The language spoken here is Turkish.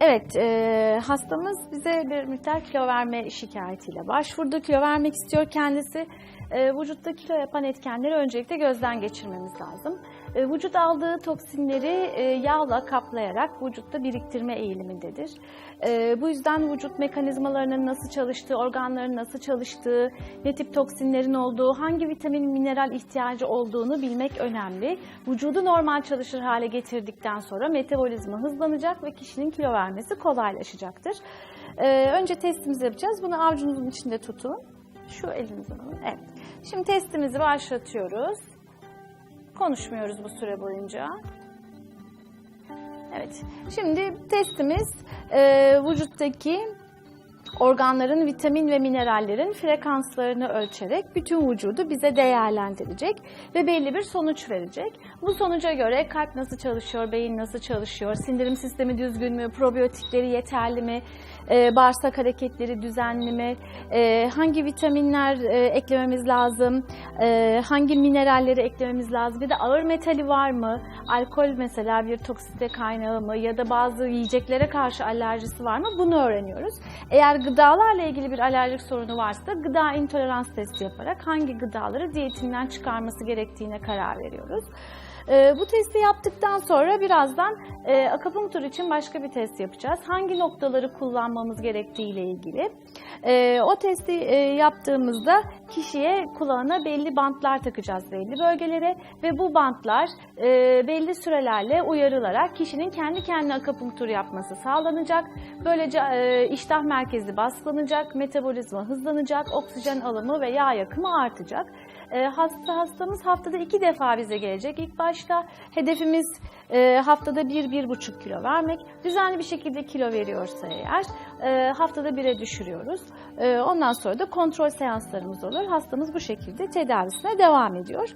Evet, e, hastamız bize bir miktar kilo verme şikayetiyle başvurdu. Kilo vermek istiyor kendisi. E, vücutta kilo yapan etkenleri öncelikle gözden geçirmemiz lazım. E, vücut aldığı toksinleri e, yağla kaplayarak vücutta biriktirme eğilimindedir. E, bu yüzden vücut mekanizmalarının nasıl çalıştığı, organların nasıl çalıştığı, ne tip toksinlerin olduğu, hangi vitamin, mineral ihtiyacı olduğunu bilmek önemli. Vücudu normal çalışır hale getirdikten sonra metabolizma hızlanacak ve kişinin kilo vermesi kolaylaşacaktır. Önce testimizi yapacağız. Bunu avucunuzun içinde tutun. Şu elinizi alın. Evet. Şimdi testimizi başlatıyoruz. Konuşmuyoruz bu süre boyunca. Evet. Şimdi testimiz e, vücuttaki organların vitamin ve minerallerin frekanslarını ölçerek bütün vücudu bize değerlendirecek ve belli bir sonuç verecek. Bu sonuca göre kalp nasıl çalışıyor, beyin nasıl çalışıyor, sindirim sistemi düzgün mü, probiyotikleri yeterli mi, e, bağırsak hareketleri düzenli mi, e, hangi vitaminler e, eklememiz lazım, e, hangi mineralleri eklememiz lazım, bir de ağır metali var mı, alkol mesela bir toksite kaynağı mı ya da bazı yiyeceklere karşı alerjisi var mı bunu öğreniyoruz. Eğer gıdalarla ilgili bir alerjik sorunu varsa gıda intolerans testi yaparak hangi gıdaları diyetinden çıkarması gerektiğine karar veriyoruz. Ee, bu testi yaptıktan sonra birazdan e, akupunktur için başka bir test yapacağız. Hangi noktaları kullanmamız gerektiği ile ilgili. Ee, o testi e, yaptığımızda kişiye kulağına belli bantlar takacağız belli bölgelere ve bu bantlar e, belli sürelerle uyarılarak kişinin kendi kendine akupunktur yapması sağlanacak. Böylece e, iştah merkezi baskılanacak, metabolizma hızlanacak, oksijen alımı ve yağ yakımı artacak. E, hasta hastamız haftada iki defa bize gelecek. İlk başta hedefimiz e, haftada bir, bir buçuk kilo vermek. Düzenli bir şekilde kilo veriyorsa eğer e, haftada bire düşürüyoruz. E, ondan sonra da kontrol seanslarımız olur. Hastamız bu şekilde tedavisine devam ediyor.